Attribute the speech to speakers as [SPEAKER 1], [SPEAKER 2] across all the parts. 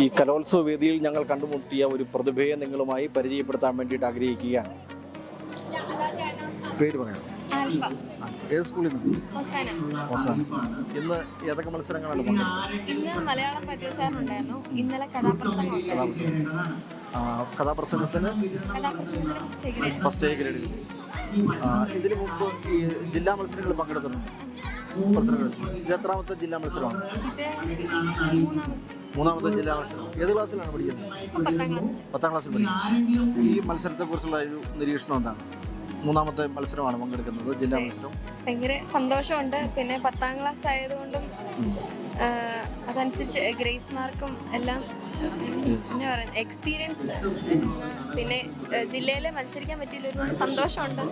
[SPEAKER 1] ഈ കലോത്സവ വേദിയിൽ ഞങ്ങൾ കണ്ടുമുട്ടിയ ഒരു പ്രതിഭയെ നിങ്ങളുമായി പരിചയപ്പെടുത്താൻ വേണ്ടിയിട്ട് ആഗ്രഹിക്കുകയാണ്. പേര് പറയാം ഏത് സ്കൂളിൽ ഇന്ന് ഏതൊക്കെ മത്സരങ്ങളാണ്
[SPEAKER 2] ഇന്ന് മലയാളം പദ്യസാരം ഉണ്ടായിരുന്നു ഇന്നലെ കഥാപ്രസംഗം
[SPEAKER 1] കഥാപ്രസംഗത്തിന്?
[SPEAKER 2] First grade
[SPEAKER 1] first A grade കിട്ടി ആ, ഇതിനു മുമ്പ് ഈ ജില്ലാ മത്സരങ്ങളിൽ പങ്കെടുത്തിട്ടുണ്ട്? ഇത് എത്രാമത്തെ ജില്ലാ മത്സരമാണ്?
[SPEAKER 2] മൂന്നാമത്തെ
[SPEAKER 1] ജില്ലാ മത്സരം. ഏത് ക്ലാസ്സിലാണ് പഠിക്കുന്നത്?
[SPEAKER 2] പത്താം
[SPEAKER 1] പത്താം ക്ലാസ്സിൽ പഠിക്കുന്നത്. ഈ മത്സരത്തെക്കുറിച്ചുള്ള ഒരു നിരീക്ഷണം എന്താണ്? മൂന്നാമത്തെ മത്സരമാണ് പങ്കെടുക്കുന്നത് ജില്ലാ മത്സരം.
[SPEAKER 2] ഭയങ്കര സന്തോഷമുണ്ട്. പിന്നെ പത്താം ക്ലാസ് ആയതുകൊണ്ടും അതനുസരിച്ച് ഗ്രേസ് മാർക്കും എല്ലാം എന്നാ പറയുക എക്സ്പീരിയൻസ് പിന്നെ ജില്ലയിൽ മത്സരിക്കാൻ പറ്റിയില്ല. ഒരുപാട് സന്തോഷമുണ്ട്.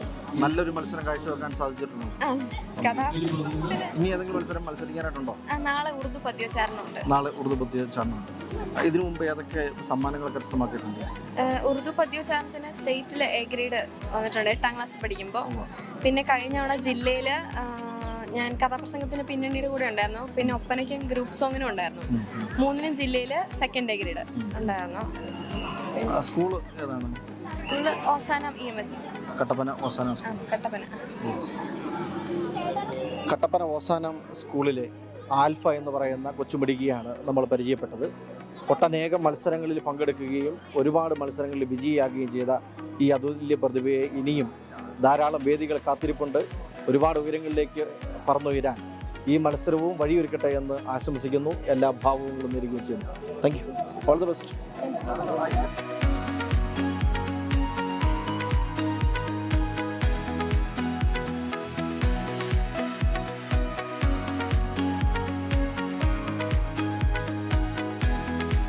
[SPEAKER 1] നല്ലൊരു മത്സരം കാഴ്ചവെക്കാൻ സാധിച്ചിട്ടുണ്ട്.
[SPEAKER 2] കഥ.
[SPEAKER 1] ഇനി ഏതെങ്കിലും മത്സരം മത്സരിക്കാനായിട്ടുണ്ടോ?
[SPEAKER 2] നാളെ ഉറുദു പദ്യോച്ചാരണമുണ്ട്
[SPEAKER 1] നാളെ ഉറുദു ബുദ്ധി ചാണുണ്ട് ഇതിനു മുമ്പ് ഏതൊക്കെ സമ്മാനങ്ങൾ കരസ്ഥമാക്കിയിട്ടുണ്ട്
[SPEAKER 2] ഉറുദു പദ്യോച്ചാരണത്തിന് സ്റ്റേറ്റിൽ എ ഗ്രേഡ് വന്നിട്ടുണ്ട് എട്ടാം ക്ലാസ്സിൽ പഠിക്കുമ്പോൾ പിന്നെ കഴിഞ്ഞ തവണ ജില്ലയിൽ ഞാൻ കഥാപ്രസംഗത്തിന് പിന്നണിയുടെ കൂടെ ഉണ്ടായിരുന്നു. പിന്നെ ഒപ്പനയ്ക്കും ഗ്രൂപ്പ് സോങ്ങിനും ഉണ്ടായിരുന്നു. മൂന്നിനും ജില്ലയിൽ സെക്കൻഡ് എ ഗ്രേഡ് ഉണ്ടായിരുന്നു.
[SPEAKER 1] സ്കൂൾ സ്കൂൾ ഏതാണ്?
[SPEAKER 2] സ്കൂളിൽ Ozanam E M H S
[SPEAKER 1] Kattappana Ozanam
[SPEAKER 2] Kattappana.
[SPEAKER 1] Kattappana Ozanam സ്കൂളിലെ ആൽഫ എന്ന് പറയുന്ന കൊച്ചുമിടുകിയാണ് നമ്മൾ പരിചയപ്പെട്ടത്. ഒട്ടനേകം മത്സരങ്ങളിൽ പങ്കെടുക്കുകയും ഒരുപാട് മത്സരങ്ങളിൽ വിജയിയാകുകയും ചെയ്ത ഈ അതുല്യ പ്രതിഭയെ ഇനിയും ധാരാളം വേദികൾ കാത്തിരിപ്പുണ്ട്. ഒരുപാട് ഉയരങ്ങളിലേക്ക് പറന്നുയരാൻ ഈ മത്സരവും വഴിയൊരുക്കട്ടെ എന്ന് ആശംസിക്കുന്നു. എല്ലാ ഭാവവും നേരുകയും ചെയ്യുന്നു. Thank you all the best